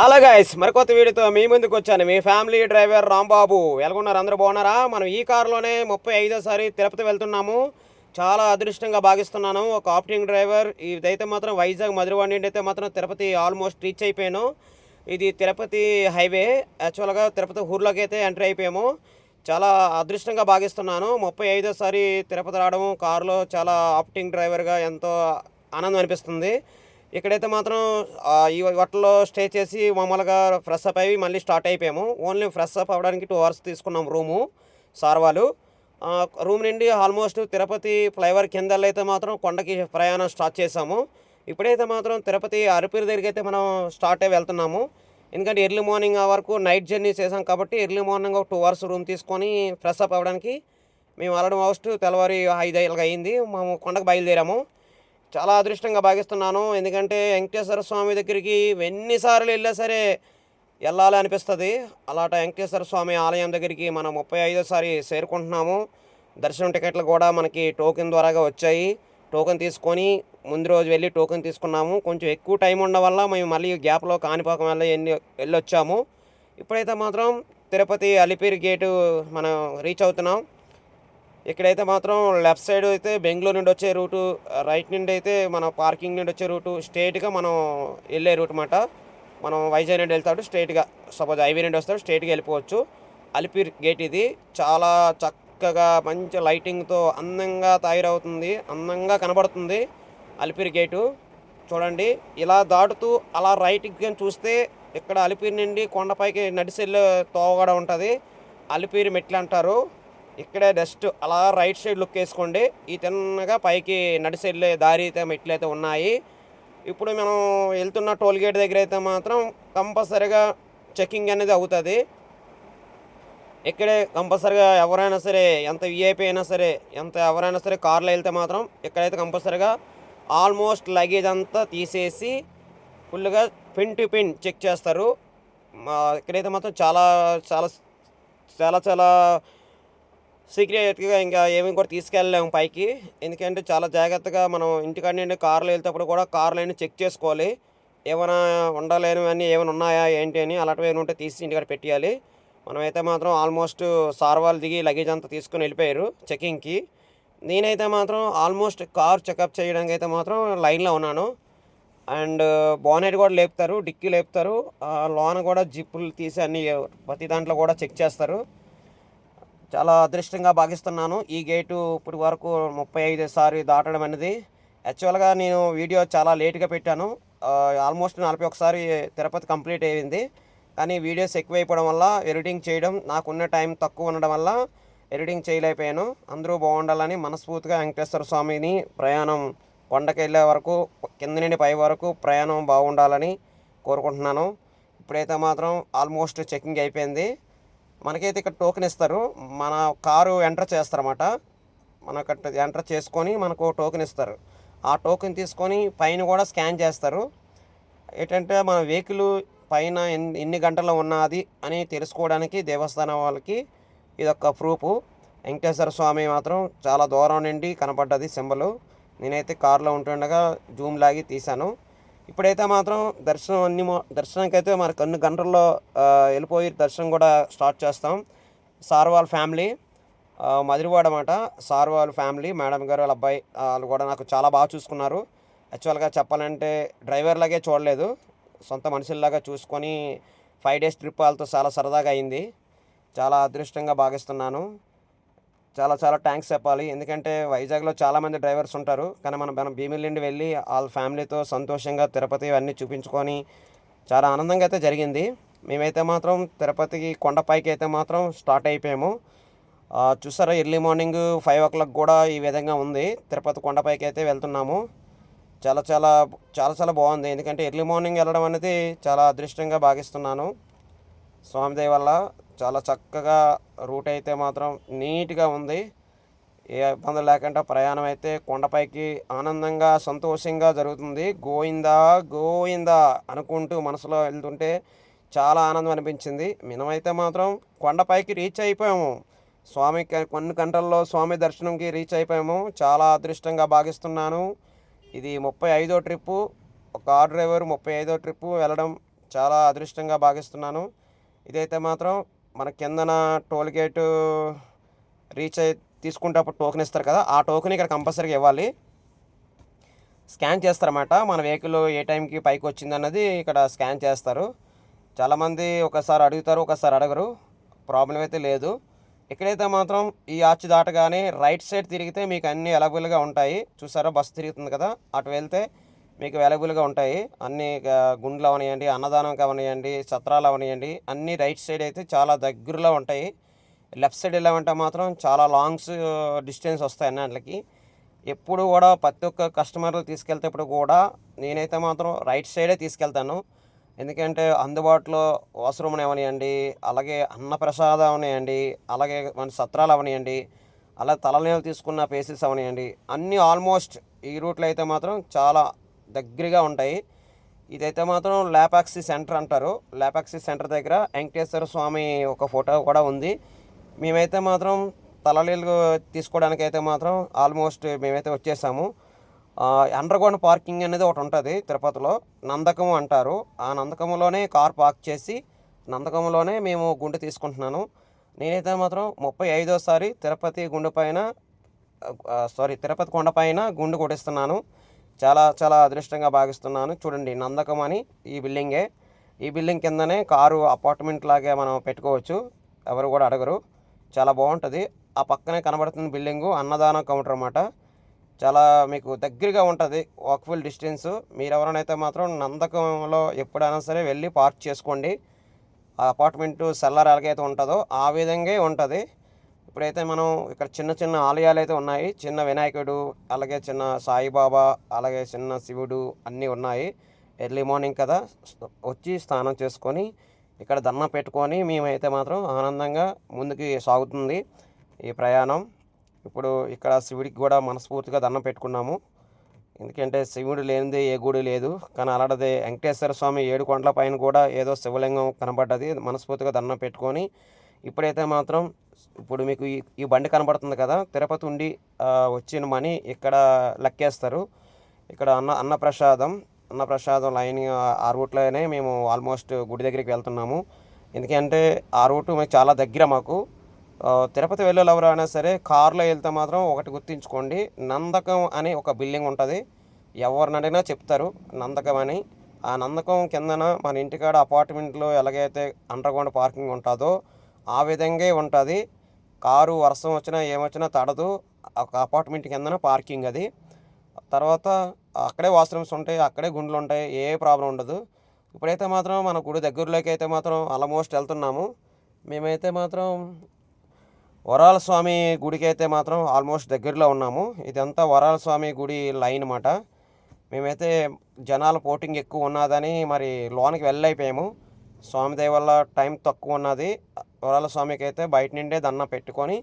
Hello guys మరికొత్త వీడియోతో మీ ముందుకు వచ్చాను. మీ ఫ్యామిలీ డ్రైవర్ రాంబాబు. ఎలాగున్నారు? అందరూ బాగున్నారా? మనం ఈ కారులోనే ముప్పై ఐదోసారి తిరుపతి వెళ్తున్నాము. చాలా అదృష్టంగా భావిస్తున్నాను. ఒక ఆప్టింగ్ డ్రైవర్ ఇదైతే మాత్రం వైజాగ్ మధురవాడి నుండి అయితే మాత్రం తిరుపతి ఆల్మోస్ట్ రీచ్ అయిపోయాను. ఇది తిరుపతి హైవే యాక్చువల్గా తిరుపతి ఊర్లోకి అయితే ఎంటర్ అయిపోయాము. చాలా అదృష్టంగా భావిస్తున్నాను. ముప్పై ఐదోసారి తిరుపతి రావడం కారులో చాలా ఆప్టింగ్ డ్రైవర్గా ఎంతో ఆనందం అనిపిస్తుంది. ఇక్కడైతే మాత్రం ఈ వాటిలో స్టే చేసి మామూలుగా ఫ్రెష్ అప్ అయ్యి మళ్ళీ స్టార్ట్ అయిపోయాము. ఓన్లీ ఫ్రెష్ అప్ అవ్వడానికి టూ అవర్స్ తీసుకున్నాం రూము సార్ వాళ్ళు. రూమ్ నుండి ఆల్మోస్ట్ తిరుపతి ఫ్లైఓవర్ కింద అయితే మాత్రం కొండకి ప్రయాణం స్టార్ట్ చేసాము ఇప్పుడైతే మాత్రం తిరుపతి అరపిరి దగ్గరికి అయితే మనం స్టార్ట్ అయ్యి వెళ్తున్నాము. ఎందుకంటే ఎర్లీ మార్నింగ్ వరకు నైట్ జర్నీ చేసాం కాబట్టి ఎర్లీ మార్నింగ్ ఒక టూ అవర్స్ రూమ్ తీసుకొని ఫ్రెష్ అప్ అవ్వడానికి మేము ఆల్రెడీ ఆల్మోస్ట్ తెల్లవారి ఐదు ఐదుగా అయింది. మేము కొండకు బయలుదేరాము. చాలా అదృష్టంగా భావిస్తున్నాను. ఎందుకంటే వెంకటేశ్వర స్వామి దగ్గరికి ఎన్నిసార్లు వెళ్ళా సరే వెళ్ళాలి అనిపిస్తుంది. అలాట వెంకటేశ్వర స్వామి ఆలయం దగ్గరికి మనం ముప్పై ఐదోసారి చేరుకుంటున్నాము. దర్శనం టికెట్లు కూడా మనకి టోకెన్ ద్వారాగా వచ్చాయి. టోకెన్ తీసుకొని ముందు రోజు వెళ్ళి టోకెన్ తీసుకున్నాము. కొంచెం ఎక్కువ టైం ఉండడం వల్ల మేము మళ్ళీ గ్యాప్లో కాణిపాకం వెళ్ళి ఎన్ని వెళ్ళొచ్చాము. ఇప్పుడైతే మాత్రం తిరుపతి అలిపిరి గేటు మనం రీచ్ అవుతున్నాం. ఇక్కడైతే మాత్రం లెఫ్ట్ సైడ్ అయితే బెంగళూరు నుండి వచ్చే రూటు రైట్ నుండి అయితే మన పార్కింగ్ నుండి వచ్చే రూటు స్ట్రైట్గా మనం వెళ్ళే రూట్ మాట మనం వైజాగ్ నుండి వెళ్తాడు స్ట్రైట్గా సపోజ్ హైవే నుండి వస్తాడు స్ట్రైట్గా వెళ్ళిపోవచ్చు. అలిపిరి గేట్ ఇది. చాలా చక్కగా మంచి లైటింగ్తో అందంగా తయారవుతుంది అందంగా కనబడుతుంది అలిపిరి గేటు. చూడండి ఇలా దాటుతూ అలా రైట్కి చూస్తే ఇక్కడ అలిపిరి నుండి కొండపైకి నడిచెళ్ళే తోవ కూడా ఉంటుంది. అలిపిరి మెట్లు అంటారు. ఇక్కడే జస్ట్ అలా రైట్ సైడ్ లుక్ వేసుకోండి. ఈ తిన్నగా పైకి నడిచి వెళ్ళే దారి అయితే మెట్లు అయితే ఉన్నాయి. ఇప్పుడు మనం వెళ్తున్న టోల్ గేట్ దగ్గర అయితే మాత్రం కంపల్సరీగా చెకింగ్ అనేది అవుతుంది. ఇక్కడే కంపల్సరీగా ఎవరైనా సరే ఎంత వీఐపీ అయినా సరే ఎంత ఎవరైనా సరే కార్లో వెళ్తే మాత్రం ఇక్కడైతే కంపల్సరీగా ఆల్మోస్ట్ లగేజ్ అంతా తీసేసి ఫుల్గా పిన్ టు పిన్ చెక్ చేస్తారు. మా ఇక్కడైతే మాత్రం చాలా చాలా చాలా చాలా సీక్రెట్గా ఇంకా ఏమి కూడా తీసుకెళ్ళలేము పైకి. ఎందుకంటే చాలా జాగ్రత్తగా మనం ఇంటికాడ నుండి కార్లో వెళ్తేప్పుడు కూడా కార్లు అయినా చెక్ చేసుకోవాలి. ఏమైనా ఉండలేనివన్నీ ఏమైనా ఉన్నాయా ఏంటి అని అలాంటివి ఏమైనా ఉంటే తీసి ఇంటికాడ పెట్టేయాలి. మనమైతే మాత్రం ఆల్మోస్ట్ సార్ వాళ్ళు దిగి లగేజ్ అంతా తీసుకొని వెళ్ళిపోయారు చెకింగ్కి నేనైతే మాత్రం ఆల్మోస్ట్ కార్ చెకప్ చేయడానికి అయితే మాత్రం లైన్లో ఉన్నాను. అండ్ బోనెట్ కూడా లేపుతారు డిక్కీ లేపుతారు. లోన కూడా జిప్పులు తీసి అన్ని ప్రతి దాంట్లో కూడా చెక్ చేస్తారు. చాలా అదృష్టంగా భావిస్తున్నాను. ఈ గేటు ఇప్పటి వరకు ముప్పై ఐదు సారి దాటడం అనేది. యాక్చువల్గా నేను వీడియో చాలా లేట్గా పెట్టాను. ఆల్మోస్ట్ నలభై ఒకసారి తిరుపతి కంప్లీట్ అయ్యింది కానీ వీడియోస్ ఎక్కువైపోవడం వల్ల ఎడిటింగ్ చేయడం నాకున్న టైం తక్కువ ఉండడం వల్ల ఎడిటింగ్ చేయలేకపోయాను. అందరూ బాగుండాలని మనస్ఫూర్తిగా వెంకటేశ్వర స్వామిని ప్రయాణం కొండకి వెళ్ళే వరకు కింద నుండి పై వరకు ప్రయాణం బాగుండాలని కోరుకుంటున్నాను. ఇప్పుడైతే మాత్రం ఆల్మోస్ట్ చెకింగ్ అయిపోయింది. మనకైతే ఇక్కడ టోకెన్ ఇస్తారు. మన కారు ఎంటర్ చేస్తారన్నమాట. మనకు ఎంటర్ చేసుకొని మనకు టోకెన్ ఇస్తారు. ఆ టోకెన్ తీసుకొని పైన కూడా స్కాన్ చేస్తారు. ఏంటంటే మన వెహికల్ పైన ఎన్ని గంటల ఉన్నది అని తెలుసుకోవడానికి దేవస్థానం వాళ్ళకి ఇదొక ప్రూఫ్ వెంకటేశ్వర స్వామి మాత్రం చాలా దూరం నుండి కనపడ్డది సింబలు. నేనైతే కారులో ఉంటుండగా జూమ్ లాగి తీశాను. ఇప్పుడైతే మాత్రం దర్శనం అన్ని మొ- దర్శనానికి అయితే మనకు కొన్ని గంటల్లో వెళ్ళిపోయి దర్శనం కూడా స్టార్ట్ చేస్తాం. సార్ వాళ్ళ ఫ్యామిలీ మదిరివాడ మధురవాడ అన్నమాట. సార్ వాళ్ళ ఫ్యామిలీ మేడం గారు వాళ్ళ అబ్బాయి వాళ్ళు కూడా నాకు చాలా బాగా చూసుకున్నారు. యాక్చువల్గా చెప్పాలంటే డ్రైవర్ లాగే చూడలేదు. సొంత మనుషుల్లాగా చూసుకొని ఫైవ్ డేస్ ట్రిప్ వాళ్ళతో చాలా సరదాగా అయింది. చాలా అదృష్టంగా భావిస్తున్నాను. చాలా చాలా థ్యాంక్స్ చెప్పాలి. ఎందుకంటే వైజాగ్లో చాలామంది డ్రైవర్స్ ఉంటారు. కానీ మనం మనం భీమిలి నుండి వెళ్ళి వాళ్ళ ఫ్యామిలీతో సంతోషంగా తిరుపతి అన్నీ చూపించుకొని చాలా ఆనందంగా అయితే జరిగింది. మేమైతే మాత్రం తిరుపతికి కొండపైకి అయితే మాత్రం స్టార్ట్ అయిపోయాము. చూసారా early morning five o'clock కూడా ఈ విధంగా ఉంది. తిరుపతి కొండపైకి అయితే వెళ్తున్నాము. చాలా చాలా చాలా చాలా బాగుంది. ఎందుకంటే ఎర్లీ మార్నింగ్ వెళ్ళడం అనేది చాలా అదృష్టంగా భావిస్తున్నాను. స్వామి దయ వల్ల చాలా చక్కగా రూట్ అయితే మాత్రం నీట్గా ఉంది. ఏ ఇబ్బంది లేకుండా ప్రయాణం అయితే కొండపైకి ఆనందంగా సంతోషంగా జరుగుతుంది. గోయిందా గోయిందా అనుకుంటూ మనసులో వెళ్తుంటే చాలా ఆనందం అనిపించింది. మినమైతే మాత్రం కొండపైకి రీచ్ అయిపోయాము. స్వామి కొన్ని గంటల్లో స్వామి దర్శనంకి రీచ్ అయిపోయాము. చాలా అదృష్టంగా భావిస్తున్నాను. ఇది ముప్పై ఐదో ట్రిప్పు. ఒక కార్ డ్రైవర్ ముప్పై ఐదో ట్రిప్పు వెళ్ళడం చాలా అదృష్టంగా భావిస్తున్నాను. ఇదైతే మాత్రం మన కిందన టోల్ గేటు రీచ్ తీసుకుంటే తీసుకుంటప్పుడు టోకెన్ ఇస్తారు కదా ఆ టోకెన్ ఇక్కడ కంపల్సరీగా ఇవ్వాలి. స్కాన్ చేస్తారన్నమాట మన వెహికల్ ఏ టైంకి పైకి వచ్చింది అన్నది ఇక్కడ స్కాన్ చేస్తారు. చాలామంది ఒకసారి అడుగుతారు ఒకసారి అడగరు ప్రాబ్లం అయితే లేదు. ఇక్కడైతే మాత్రం ఈ ఆర్చ్ దాటగానే రైట్ సైడ్ తిరిగితే మీకు అన్ని అవైలబుల్గా ఉంటాయి. చూసారా బస్సు తిరుగుతుంది కదా అటు వెళ్తే మీకు అవైలబుల్గా ఉంటాయి. అన్ని గుండ్లు అవనియండి అన్నదానం కావనియండి సత్రాలు అవనియండి అన్ని రైట్ సైడ్ అయితే చాలా దగ్గరలో ఉంటాయి. లెఫ్ట్ సైడ్ వెళ్ళామంటే మాత్రం చాలా లాంగ్స్ డిస్టెన్స్ వస్తాయి అన్నట్లకి ఎప్పుడు కూడా ప్రతి ఒక్క కస్టమర్లు తీసుకెళ్తేప్పుడు కూడా నేనైతే మాత్రం రైట్ సైడే తీసుకెళ్తాను. ఎందుకంటే అందుబాటులో వాష్రూమ్ని అవనియండి అలాగే అన్నప్రసాదం అవనియండి అలాగే మన సత్రాలు అవనియండి అలా తలనీళ్ళు తీసుకున్న ప్లేసెస్ అవనియండి అన్నీ ఆల్మోస్ట్ ఈ రూట్లో అయితే మాత్రం చాలా దగ్గరగా ఉంటాయి. ఇదైతే మాత్రం ల్యాపాక్సీ సెంటర్ అంటారు. ల్యాపాక్సీ సెంటర్ దగ్గర వెంకటేశ్వర స్వామి ఒక ఫోటో కూడా ఉంది. మేమైతే మాత్రం తలలీలు తీసుకోవడానికి అయితే మాత్రం ఆల్మోస్ట్ మేమైతే వచ్చేసాము. అండర్గ్రౌండ్ పార్కింగ్ అనేది ఒకటి ఉంటుంది తిరుపతిలో. నందకము అంటారు. ఆ నందకములోనే కార్ పార్క్ చేసి నందకములోనే మేము గుండె తీసుకుంటున్నాను. నేనైతే మాత్రం ముప్పై ఐదోసారి తిరుపతి గుండె పైన సారీ తిరుపతి కొండ పైన గుండు కొట్టిస్తున్నాను. చాలా చాలా అదృష్టంగా భావిస్తున్నాను. చూడండి నందకం అని ఈ బిల్డింగే. ఈ బిల్డింగ్ కిందనే కారు అపార్ట్మెంట్ లాగే మనం పెట్టుకోవచ్చు. ఎవరు కూడా అడగరు. చాలా బాగుంటుంది. ఆ పక్కనే కనబడుతున్న బిల్డింగు అన్నదానం కౌంటర్ అనమాట చాలా మీకు దగ్గరగా ఉంటుంది. Walkable distance. మీరు ఎవరైనా మాత్రం నందకంలో ఎప్పుడైనా సరే వెళ్ళి పార్క్ చేసుకోండి. ఆ అపార్ట్మెంట్ సెల్లర్ ఎలాగైతే ఉంటుందో ఆ విధంగా ఉంటుంది. ఇప్పుడైతే మనం ఇక్కడ చిన్న చిన్న ఆలయాలు అయితే ఉన్నాయి. చిన్న వినాయకుడు అలాగే చిన్న సాయిబాబా అలాగే చిన్న శివుడు అన్నీ ఉన్నాయి. ఎర్లీ మార్నింగ్ కదా వచ్చి స్నానం చేసుకొని ఇక్కడ దండం పెట్టుకొని మేమైతే మాత్రం ఆనందంగా ముందుకి సాగుతుంది ఈ ప్రయాణం. ఇప్పుడు ఇక్కడ శివుడికి కూడా మనస్ఫూర్తిగా దండం పెట్టుకున్నాము. ఎందుకంటే శివుడు లేనిదే ఏ గుడి లేదు. కానీ అలాంటిది వెంకటేశ్వర స్వామి ఏడు కొండల పైన కూడా ఏదో శివలింగం కనబడ్డది. మనస్ఫూర్తిగా దండం పెట్టుకొని ఇప్పుడైతే మాత్రం ఇప్పుడు మీకు ఈ ఈ బండి కనబడుతుంది కదా తిరుపతి ఉండి వచ్చిన మనీ ఇక్కడ లెక్కేస్తారు. ఇక్కడ అన్న అన్నప్రసాదం అన్నప్రసాదం లైన్ ఆ రూట్లోనే మేము ఆల్మోస్ట్ గుడి దగ్గరికి వెళ్తున్నాము. ఎందుకంటే ఆ రూట్ మాకు చాలా దగ్గర మాకు. తిరుపతి వెళ్ళేలా ఎవరైనా సరే కార్లో వెళ్తే మాత్రం ఒకటి గుర్తుంచుకోండి నందకం అని ఒక బిల్డింగ్ ఉంటుంది. ఎవరిని అడిగినా చెప్తారు నందకం అని. ఆ నందకం కిందన మన ఇంటికాడ అపార్ట్మెంట్లో ఎలాగైతే అండర్గ్రౌండ్ పార్కింగ్ ఉంటుందో ఆ విధంగా ఉంటుంది. కారు వర్షం వచ్చినా ఏమొచ్చినా తడదు. ఒక అపార్ట్మెంట్ కిందన పార్కింగ్ అది. తర్వాత అక్కడే వాష్రూమ్స్ ఉంటాయి అక్కడే గుండ్లు ఉంటాయి ఏ ప్రాబ్లం ఉండదు. ఇప్పుడైతే మాత్రం మన గుడి దగ్గరలోకి అయితే మాత్రం ఆల్మోస్ట్ వెళ్తున్నాము. మేమైతే మాత్రం వరాల స్వామి గుడికి అయితే మాత్రం ఆల్మోస్ట్ దగ్గరలో ఉన్నాము. ఇదంతా వరాల స్వామి గుడి లైన్ అన్నమాట. మేమైతే జనాల పోటింగ్ ఎక్కువ ఉన్నదని మరి లోనికి వెళ్ళైపోయాము స్వామి దయ వల్ల టైం తక్కువ ఉన్నది. వరాల స్వామికి అయితే బయట నుండే దన్న పెట్టుకొని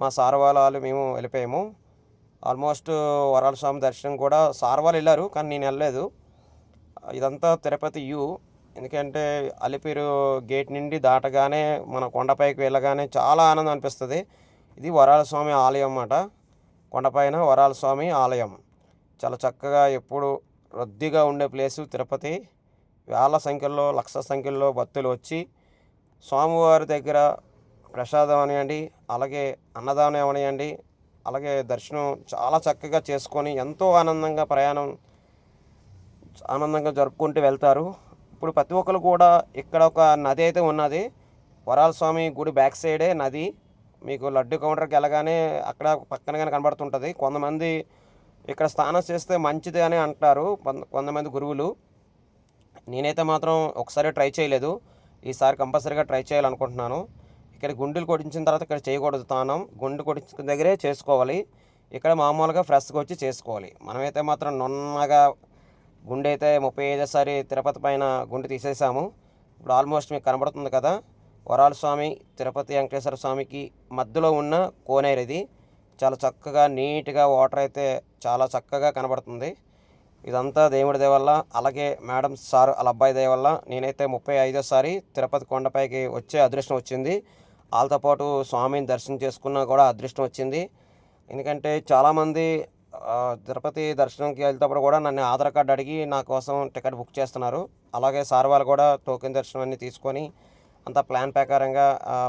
మా సార్ వాళ్ళు మేము వెళ్ళిపోయాము. ఆల్మోస్ట్ వరాల స్వామి దర్శనం కూడా సార్ వాళ్ళు వెళ్ళారు కానీ నేను వెళ్ళలేదు. ఇదంతా తిరుపతి యూ ఎందుకంటే అలిపిరు గేట్ నుండి దాటగానే మన కొండపైకి వెళ్ళగానే చాలా ఆనందం అనిపిస్తుంది. ఇది వరాల స్వామి ఆలయం అన్నమాట. కొండపైన వరాల స్వామి ఆలయం. చాలా చక్కగా ఎప్పుడు రద్దీగా ఉండే ప్లేసు తిరుపతి. వేల సంఖ్యలో లక్ష సంఖ్యలో భక్తులు వచ్చి స్వామివారి దగ్గర ప్రసాదం అనివ్వండి అలాగే అన్నదానం అవనివ్వండి అలాగే దర్శనం చాలా చక్కగా చేసుకొని ఎంతో ఆనందంగా ప్రయాణం ఆనందంగా జరుపుకుంటూ వెళ్తారు. ఇప్పుడు ప్రతి ఒక్కరు కూడా ఇక్కడ ఒక నది అయితే ఉన్నది. వరాల స్వామి గుడి బ్యాక్ సైడే నది. మీకు లడ్డు కౌంటర్కి వెళ్ళగానే అక్కడ పక్కనగానే కనబడుతుంటుంది. కొంతమంది ఇక్కడ స్నానం చేస్తే మంచిది అని అంటారు. కొంత- కొంతమంది గురువులు. నేనైతే మాత్రం ఒకసారి ట్రై చేయలేదు. ఈసారి కంపల్సరీగా ట్రై చేయాలనుకుంటున్నాను. ఇక్కడ గుండెలు కొట్టించిన తర్వాత ఇక్కడ చేయకూడదు తానం. గుండు కొట్టించిన దగ్గరే చేసుకోవాలి. ఇక్కడ మామూలుగా ఫ్రెష్గా వచ్చి చేసుకోవాలి. మనమైతే మాత్రం నున్నగా గుండె అయితే ముప్పై ఐదోసారి తిరుపతి పైన గుండె తీసేసాము. ఇప్పుడు ఆల్మోస్ట్ మీకు కనబడుతుంది కదా. వరాల స్వామి తిరుపతి వెంకటేశ్వర స్వామికి మధ్యలో ఉన్న కోనేరు ఇది. చాలా చక్కగా నీట్గా వాటర్ అయితే చాలా చక్కగా కనబడుతుంది. ఇదంతా దేవుడి దయ వల్ల అలాగే మేడం సార్ వాళ్ళ అబ్బాయి దయ వల్ల నేనైతే ముప్పై ఐదోసారి తిరుపతి కొండపైకి వచ్చే అదృష్టం వచ్చింది. వాళ్ళతో పాటు స్వామిని దర్శనం చేసుకున్నా కూడా అదృష్టం వచ్చింది. ఎందుకంటే చాలామంది తిరుపతి దర్శనంకి వెళ్తేప్పుడు కూడా నన్ను ఆధార్ కార్డు అడిగి నా కోసం టికెట్ బుక్ చేస్తున్నారు. అలాగే సార్ వాళ్ళు కూడా టోకెన్ దర్శనం అన్ని తీసుకొని అంతా ప్లాన్ ప్రకారంగా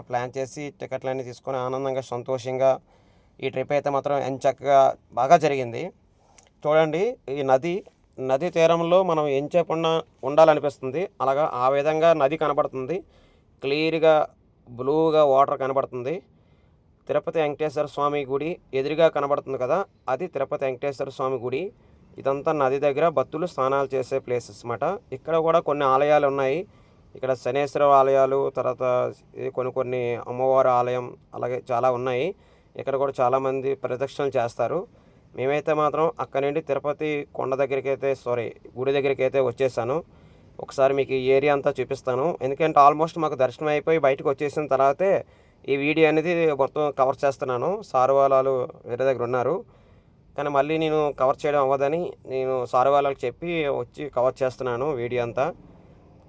ప్లాన్ చేసి టికెట్లు అన్నీ తీసుకొని ఆనందంగా సంతోషంగా ఈ ట్రిప్ అయితే మాత్రం ఎంచక్కగా బాగా జరిగింది. చూడండి ఈ నది నది తీరంలో మనం ఏం చేయకుండా ఉండాలనిపిస్తుంది. అలాగా ఆ విధంగా నది కనబడుతుంది. క్లియర్గా బ్లూగా వాటర్ కనబడుతుంది. తిరుపతి వెంకటేశ్వర స్వామి గుడి ఎదురుగా కనబడుతుంది కదా అది తిరుపతి వెంకటేశ్వర స్వామి గుడి. ఇదంతా నది దగ్గర భక్తులు స్నానాలు చేసే ప్లేసెస్ అన్నమాట. ఇక్కడ కూడా కొన్ని ఆలయాలు ఉన్నాయి. ఇక్కడ శనేశ్వర ఆలయాలు తర్వాత కొన్ని కొన్ని అమ్మవారి ఆలయం అలాగే చాలా ఉన్నాయి. ఇక్కడ కూడా చాలామంది ప్రదక్షిణలు చేస్తారు. మేమైతే మాత్రం అక్కడి నుండి తిరుపతి కొండ దగ్గరికి అయితే సారీ గుడి దగ్గరికి అయితే వచ్చేసాను. ఒకసారి మీకు ఈ ఏరియా అంతా చూపిస్తాను. ఎందుకంటే ఆల్మోస్ట్ మాకు దర్శనం అయిపోయి బయటకు వచ్చేసిన తర్వాతే ఈ వీడియో అనేది మొత్తం కవర్ చేస్తున్నాను. సారు వాళ్ళు వేరే దగ్గర ఉన్నారు. కానీ మళ్ళీ నేను కవర్ చేయడం అవ్వదని నేను సారు వాళ్ళకి చెప్పి వచ్చి కవర్ చేస్తున్నాను వీడియో అంతా.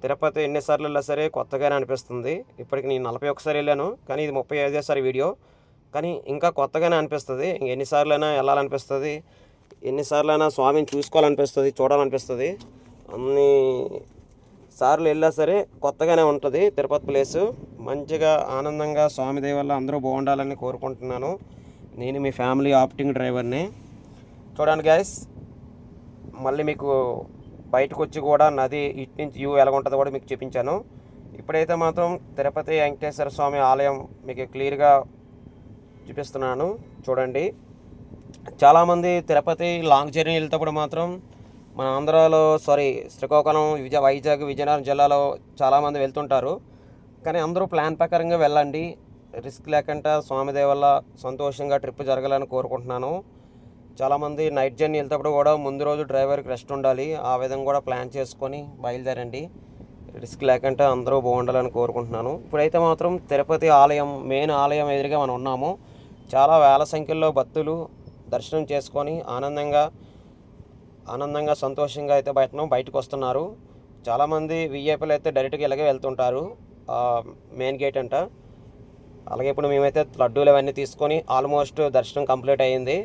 తిరుపతి ఎన్నిసార్లు వెళ్ళినా సరే కొత్తగానే అనిపిస్తుంది. ఇప్పటికి నేను నలభై ఒకసారి వెళ్ళాను. కానీ ఇది ముప్పై ఐదేసారి వీడియో. కానీ ఇంకా కొత్తగానే అనిపిస్తుంది. ఇంక ఎన్నిసార్లైనా వెళ్ళాలనిపిస్తుంది. ఎన్నిసార్లైనా స్వామిని చూసుకోవాలనిపిస్తుంది చూడాలనిపిస్తుంది. అన్ని సార్లు వెళ్ళా సరే కొత్తగానే ఉంటుంది తిరుపతి ప్లేసు. మంచిగా ఆనందంగా స్వామి దయ వల్ల అందరూ బాగుండాలని కోరుకుంటున్నాను. నేను మీ ఫ్యామిలీ ఆప్టింగ్ డ్రైవర్ని. చూడండి గ్యాస్ మళ్ళీ మీకు బయటకు వచ్చి కూడా నది ఇటు నుంచి వ్యూ ఎలా ఉంటుందో కూడా మీకు చూపించాను. ఇప్పుడైతే మాత్రం తిరుపతి వెంకటేశ్వర స్వామి ఆలయం మీకు క్లియర్గా చూపిస్తున్నాను. చూడండి. చాలామంది తిరుపతి లాంగ్ జర్నీ వెళ్తేప్పుడు మాత్రం మన ఆంధ్రాలో సారీ శ్రీకాకుళం విజయ వైజాగ్ విజయనగరం జిల్లాలో చాలామంది వెళ్తుంటారు. కానీ అందరూ ప్లాన్ ప్రకారంగా వెళ్ళండి. రిస్క్ లేకుండా స్వామిదే వల్ల సంతోషంగా ట్రిప్ జరగాలని కోరుకుంటున్నాను. చాలామంది నైట్ జర్నీ వెళ్తేప్పుడు కూడా ముందు రోజు డ్రైవర్కి రెస్ట్ ఉండాలి. ఆ విధంగా కూడా ప్లాన్ చేసుకొని బయలుదేరండి. రిస్క్ లేకుండా అందరూ బాగుండాలని కోరుకుంటున్నాను. ఇప్పుడైతే మాత్రం తిరుపతి ఆలయం మెయిన్ ఆలయం ఎదురుగా మనం ఉన్నాము. చాలా వేల సంఖ్యలో భక్తులు దర్శనం చేసుకొని ఆనందంగా ఆనందంగా సంతోషంగా అయితే బయట బయటకు వస్తున్నారు చాలామంది విఐపీలు అయితే డైరెక్ట్గా ఇలాగే వెళ్తుంటారు. మెయిన్ గేట్ అంట. అలాగే ఇప్పుడు మేమైతే లడ్డూలు అవన్నీ తీసుకొని ఆల్మోస్ట్ దర్శనం కంప్లీట్ అయ్యింది.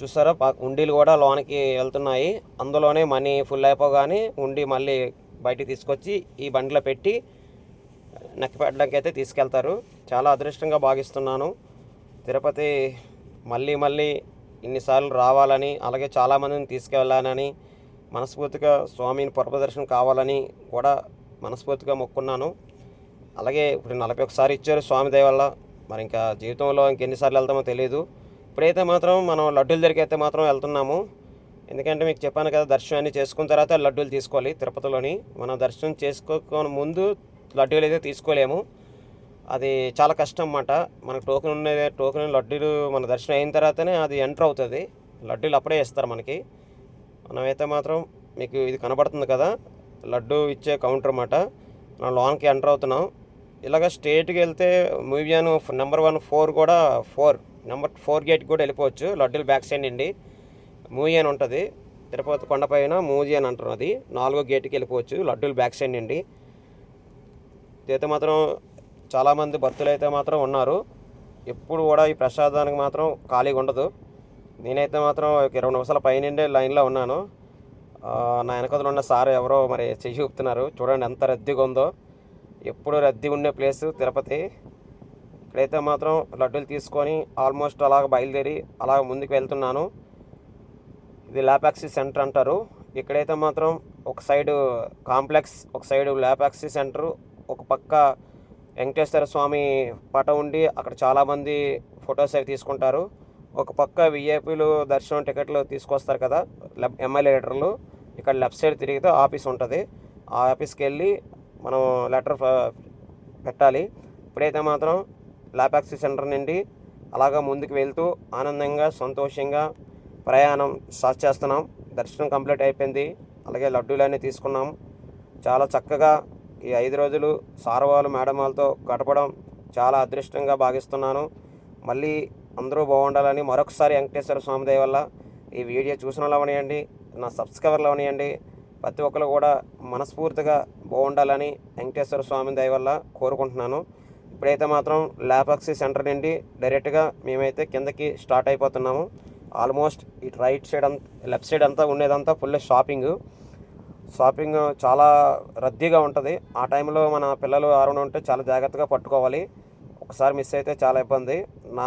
చూసారా? ఉండీలు కూడా లోనికి వెళ్తున్నాయి. అందులోనే మనీ ఫుల్ అయిపోగానే ఉండి మళ్ళీ బయటికి తీసుకొచ్చి ఈ బండిలో పెట్టి నక్కిపెట్టడానికి అయితే తీసుకెళ్తారు. చాలా అదృష్టంగా భావిస్తున్నాను. తిరుపతి మళ్ళీ మళ్ళీ ఇన్నిసార్లు రావాలని అలాగే చాలామందిని తీసుకెళ్ళాలని మనస్ఫూర్తిగా స్వామిని పరపదర్శనం కావాలని కూడా మనస్ఫూర్తిగా మొక్కున్నాను. అలాగే ఇప్పుడు నలభై ఒకసారి ఇచ్చారు స్వామి వల్ల. మరి ఇంకా జీవితంలో ఇంకెన్నిసార్లు వెళ్తామో తెలియదు ఇప్పుడైతే మాత్రం మనం లడ్డూల దగ్గరికి అయితే మాత్రం వెళ్తున్నాము. ఎందుకంటే మీకు చెప్పాను కదా దర్శనం అన్ని చేసుకున్న తర్వాత లడ్డూలు తీసుకోవాలి తిరుపతిలోని. మనం దర్శనం చేసుకోక ముందు లడ్డూలు అయితే తీసుకోలేము. అది చాలా కష్టం అన్నమాట. మనకు టోకెన్ ఉన్న టోకెన్ లడ్డూలు మన దర్శనం అయిన తర్వాతనే అది ఎంటర్ అవుతుంది. లడ్డూలు అప్పుడే ఇస్తారు మనకి. మనమైతే మాత్రం మీకు ఇది కనబడుతుంది కదా లడ్డు ఇచ్చే కౌంటర్ అన్నమాట. మనం లోన్కి ఎంటర్ అవుతున్నాం. ఇలాగ స్ట్రేట్కి వెళ్తే మూవియాన్ నెంబర్ వన్ ఫోర్ కూడా ఫోర్ నెంబర్ ఫోర్ గేట్ కూడా వెళ్ళిపోవచ్చు. లడ్డూలు బ్యాక్ సైడ్ అండి మూవీ అని ఉంటుంది. తిరుపతి కొండపైన మూజీ అని అంటారు అది నాలుగో గేట్కి వెళ్ళిపోవచ్చు. లడ్డూలు బ్యాక్ సైడ్ అండి అయితే మాత్రం చాలామంది భక్తులు అయితే మాత్రం ఉన్నారు. ఎప్పుడు కూడా ఈ ప్రసాదానికి మాత్రం ఖాళీగా ఉండదు. నేనైతే మాత్రం ఇరవై నిమిషాల పైనుండే లైన్లో ఉన్నాను. నా వెనకదలు ఉన్న సార్ ఎవరో మరి చెయ్యి చూపుతున్నారు చూడండి ఎంత రద్దీగా ఉందో. ఎప్పుడు రద్దీ ఉండే ప్లేస్ తిరుపతి. ఇక్కడైతే మాత్రం లడ్డూలు తీసుకొని ఆల్మోస్ట్ అలాగ బయలుదేరి అలాగ ముందుకు వెళ్తున్నాను. ఇది ల్యాపాక్సీ సెంటర్ అంటారు. ఇక్కడైతే మాత్రం ఒక సైడు కాంప్లెక్స్ ఒక సైడు ల్యాపాక్సీ సెంటర్ ఒక పక్క వెంకటేశ్వర స్వామి పటం ఉండి అక్కడ చాలామంది ఫొటోస్ అవి తీసుకుంటారు. ఒక పక్క విఐపీలు దర్శనం టికెట్లు తీసుకొస్తారు కదా ఎమ్మెల్యే లీటర్లు. ఇక్కడ లెఫ్ట్ సైడ్ తిరిగితే ఆఫీస్ ఉంటుంది. ఆ ఆఫీస్కి వెళ్ళి మనం లెటర్ పెట్టాలి. ఇప్పుడైతే మాత్రం ల్యాపాక్సీ సెంటర్ నుండి అలాగా ముందుకు వెళ్తూ ఆనందంగా సంతోషంగా ప్రయాణం స్టార్ట్ చేస్తున్నాం. దర్శనం కంప్లీట్ అయిపోయింది. అలాగే లడ్డూలన్నీ తీసుకున్నాం. చాలా చక్కగా ఈ ఐదు రోజులు సార్వాలు మేడం వాళ్ళతో గడపడం చాలా అదృష్టంగా భావిస్తున్నాను. మళ్ళీ అందరూ బాగుండాలని మరొకసారి వెంకటేశ్వర స్వామి దయ వల్ల ఈ వీడియో చూసిన అవనియండి నా సబ్స్క్రైబర్లు అవనియండి. ప్రతి ఒక్కరు కూడా మనస్ఫూర్తిగా బాగుండాలని వెంకటేశ్వర స్వామి దయ వల్ల కోరుకుంటున్నాను. ఇప్పుడైతే మాత్రం ల్యాపాక్సీ సెంటర్ నుండి డైరెక్ట్గా మేమైతే కిందకి స్టార్ట్ అయిపోతున్నాము. ఆల్మోస్ట్ ఇటు రైట్ సైడ్ అంతా లెఫ్ట్ సైడ్ అంతా ఉండేదంతా ఫుల్ షాపింగ్. షాపింగ్ చాలా రద్దీగా ఉంటుంది. ఆ టైంలో మన పిల్లలు ఆరున ఉంటే చాలా జాగ్రత్తగా పట్టుకోవాలి. ఒకసారి మిస్ అయితే చాలా ఇబ్బంది. నా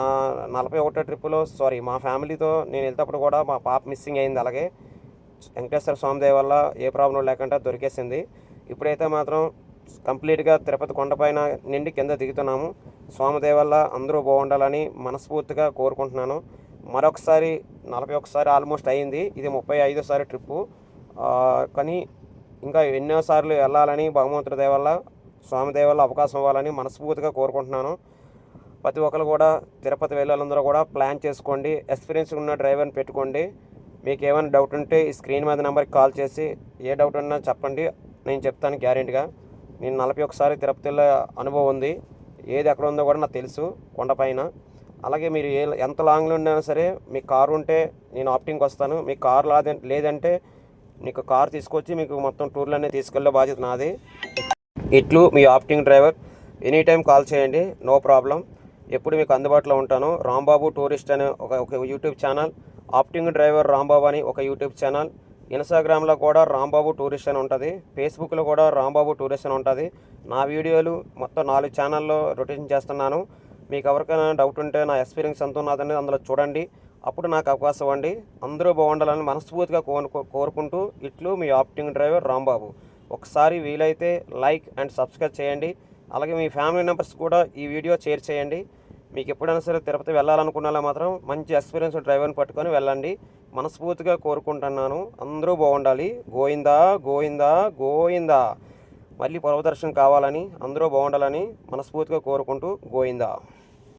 నలభై ఒకటో ట్రిప్పులో సారీ మా ఫ్యామిలీతో నేను వెళ్తేప్పుడు కూడా మా పాప మిస్సింగ్ అయింది అలాగే. వెంకటేశ్వర స్వామి దయ వల్ల ఏ ప్రాబ్లం లేకుండా దొరికేసింది. ఇప్పుడైతే మాత్రం కంప్లీట్గా తిరుపతి కొండపైన నిండి కింద దిగుతున్నాము. స్వామి వల్ల అందరూ బాగుండాలని మనస్ఫూర్తిగా కోరుకుంటున్నాను. మరొకసారి నలభై ఒకసారి ఆల్మోస్ట్ అయింది. ఇది ముప్పై ఐదోసారి ట్రిప్పు. కానీ ఇంకా ఎన్నోసార్లు వెళ్ళాలని భగవంతుడి దయవల్ల స్వామి దయవల్ల అవకాశం ఇవ్వాలని మనస్ఫూర్తిగా కోరుకుంటున్నాను. ప్రతి ఒక్కరు కూడా తిరుపతి వెళ్ళాలందరూ కూడా ప్లాన్ చేసుకోండి. ఎక్స్పీరియన్స్ ఉన్న డ్రైవర్ని పెట్టుకోండి. మీకు ఏమైనా డౌట్ ఉంటే ఈ స్క్రీన్ మీద నెంబర్కి కాల్ చేసి ఏ డౌట్ ఉన్నా చెప్పండి. నేను చెప్తాను గ్యారెంటీగా. నేను నలభై ఒకసారి తిరుపతిలో అనుభవం ఉంది. ఏది ఎక్కడ ఉందో కూడా నాకు తెలుసు కొండపైన అలాగే మీరు ఏ ఎంత లాంగ్లో ఉన్నా సరే మీ కారు ఉంటే నేను ఆప్టింగ్కి వస్తాను. మీ కారు లాదే లేదంటే మీకు కార్ తీసుకొచ్చి మీకు మొత్తం టూర్లన్నీ తీసుకెళ్ళే బాధ్యత నాది. ఇట్లు మీ acting driver. Any time call చేయండి. No problem. ఎప్పుడు మీకు అందుబాటులో ఉంటాను. రాంబాబు టూరిస్ట్ అనే ఒక ఒక YouTube channel. Acting driver Rambabu అని ఒక యూట్యూబ్ ఛానల్. ఇన్స్టాగ్రామ్లో కూడా రాంబాబు టూరిస్ట్ అని ఉంటుంది. ఫేస్బుక్లో కూడా రాంబాబు టూరిస్ట్ అని ఉంటుంది. నా వీడియోలు మొత్తం నాలుగు ఛానల్లో రొటేషన్ చేస్తున్నాను. మీకు ఎవరికైనా డౌట్ ఉంటే నా ఎక్స్పీరియన్స్ ఎంత ఉన్నదని అందులో చూడండి. అప్పుడు నాకు అవకాశం అండి. అందరూ బాగుండాలని మనస్ఫూర్తిగా కోరుకుంటూ ఇట్లు మీ ఆప్టింగ్ డ్రైవర్ రాంబాబు. ఒకసారి వీలైతే లైక్ అండ్ సబ్స్క్రైబ్ చేయండి. అలాగే మీ ఫ్యామిలీ మెంబర్స్ కూడా ఈ వీడియో షేర్ చేయండి. మీకు ఎప్పుడైనా సరే తిరుపతి వెళ్ళాలనుకున్నా మాత్రం మంచి ఎక్స్పీరియన్స్ డ్రైవర్ని పట్టుకొని వెళ్ళండి. మనస్ఫూర్తిగా కోరుకుంటున్నాను. అందరూ బాగుండాలి. గోయిందా గోయిందా గోయిందా మళ్ళీ పర్వదర్శనం కావాలని అందరూ బాగుండాలని మనస్ఫూర్తిగా కోరుకుంటూ గోయిందా